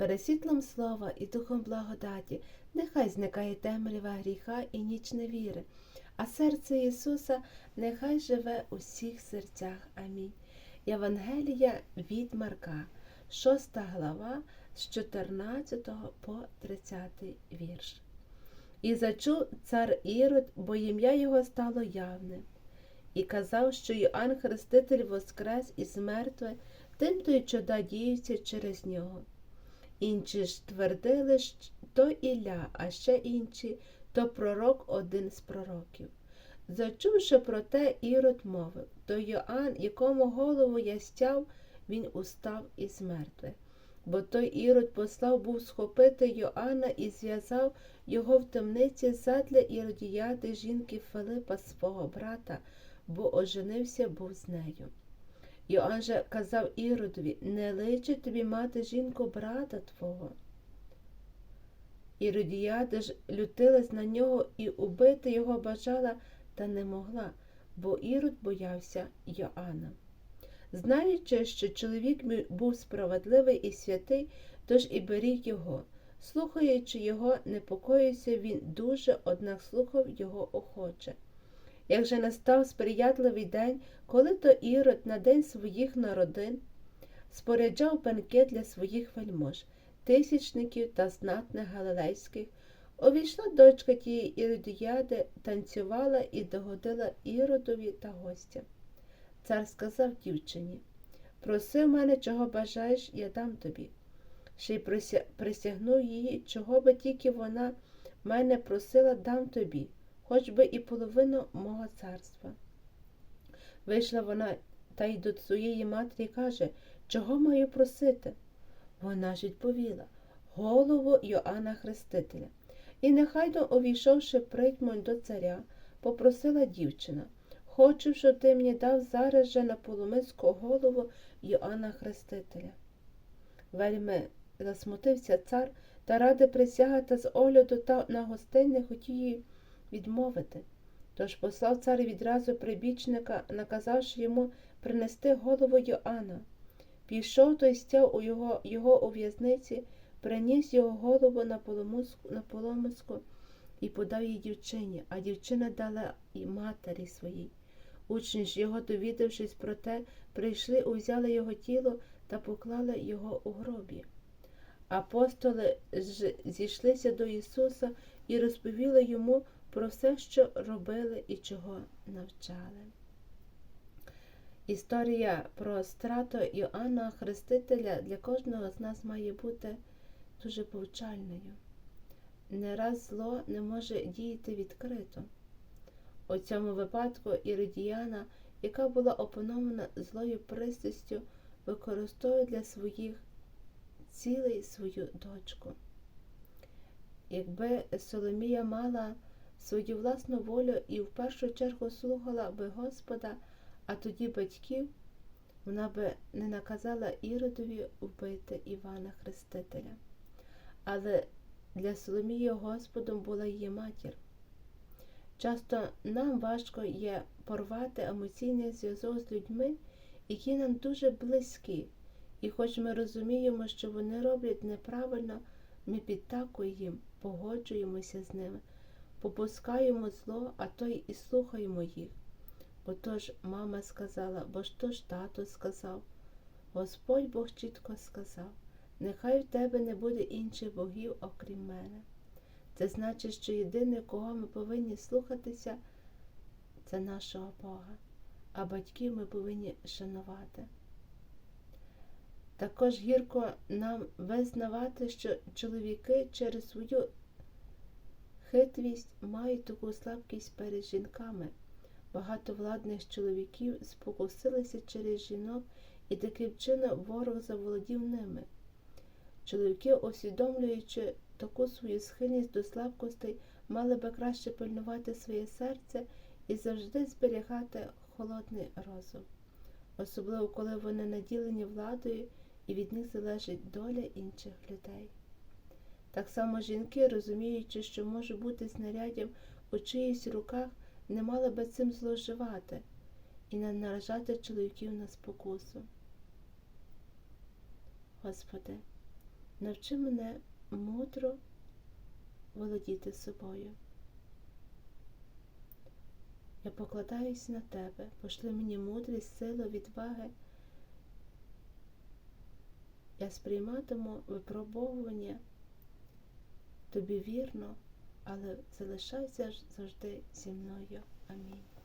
Пересвітлом слова і духом благодаті, нехай зникає темрява гріха і ніч невіри, а серце Ісуса нехай живе у всіх серцях. Амінь. Євангелія від Марка, 6 глава з 14 по 30 вірш. І зачув цар Ірод, бо ім'я його стало явним, і казав, що Йоанн Хреститель воскрес із мертвих, тим то й чуда діються через нього. Інші ж твердили, то Ілля, а ще інші то пророк один з пророків. Зачувши про те, Ірод мовив то Йоанн, якому голову я стяв, він устав із мертвих. Бо той Ірод послав був схопити Йоанна і зв'язав його в темниці задля Іродіяди жінки Филипа, свого брата, бо оженився був з нею. Йоанн же казав Іродові, не личить тобі мати жінку брата твого. Іродіяда ж лютилась на нього і убити його бажала, та не могла, бо Ірод боявся Йоанна. Знаючи, що чоловік був справедливий і святий, тож і беріг його. Слухаючи його, непокоївся він дуже, однак слухав його охоче. Як же настав сприятливий день, коли то Ірод на день своїх народин споряджав бенкет для своїх вельмож, тисячників та знатних галилейських, увійшла дочка тієї Іродіяди, танцювала і догодила Іродові та гостям. Цар сказав дівчині Проси в мене, чого бажаєш, я дам тобі. Ще й присягнув її, чого би тільки вона мене просила, дам тобі, хоч би і половину мого царства. Вийшла вона та й до своєї матері каже, чого маю просити? Вона ж відповіла голову Йоанна Хрестителя. І нехай то, увійшовши притьмом до царя, попросила дівчина Хочу, щоб ти мені дав зараз же на полумиску голову Йоанна Хрестителя. Вельми засмутився цар та ради присягати з огляду та на гостей не хотів її відмовити. Тож послав цар відразу прибічника, наказавши йому принести голову Йоанна. Пішов той стяв у його його у в'язниці, приніс його голову на полумиску, на полумиску і подав їй дівчині, а дівчина дала і матері своїй. Учні ж його, довідавшись про те, прийшли, узяли його тіло та поклали його у гробі. Апостоли ж зійшлися до Ісуса і розповіли йому про все, що робили і чого навчали. Історія про страту Іоанна Хрестителя для кожного з нас має бути дуже повчальною. Не раз зло не може діяти відкрито. У цьому випадку Іродіяна, яка була опанована злою пристрастю, використовує для своїх цілей свою дочку. Якби Соломія мала свою власну волю і в першу чергу слухала би Господа, а тоді батьків, вона би не наказала Іродові вбити Івана Хрестителя. Але для Соломії Господом була її матір. Часто нам важко є порвати емоційний зв'язок з людьми, які нам дуже близькі, і хоч ми розуміємо, що вони роблять неправильно, ми підтакуємо погоджуємося з ними, попускаємо зло, а то й і слухаємо їх. Бо то ж мама сказала, бо ж то ж тато сказав. Господь Бог чітко сказав, нехай в тебе не буде інших богів, окрім мене. Це значить, що єдине, кого ми повинні слухатися, це нашого Бога, а батьків ми повинні шанувати. Також гірко нам визнавати, що чоловіки через свою хитрість мають таку слабкість перед жінками. Багато владних чоловіків спокусилися через жінок, і таким чином ворог заволодів ними. Чоловіки, усвідомлюючи таку свою схильність до слабкостей мали би краще пильнувати своє серце і завжди зберігати холодний розум, особливо коли вони наділені владою і від них залежить доля інших людей. Так само жінки, розуміючи, що може бути знаряддям у чиїсь руках, не мали би цим зловживати і не наражати чоловіків на спокусу. Господи, навчи мене мудро володіти собою. Я покладаюсь на Тебе, пошли мені мудрість, силу, відваги. Я сприйматиму випробовування тобі вірно, але залишайся завжди зі мною. Амінь.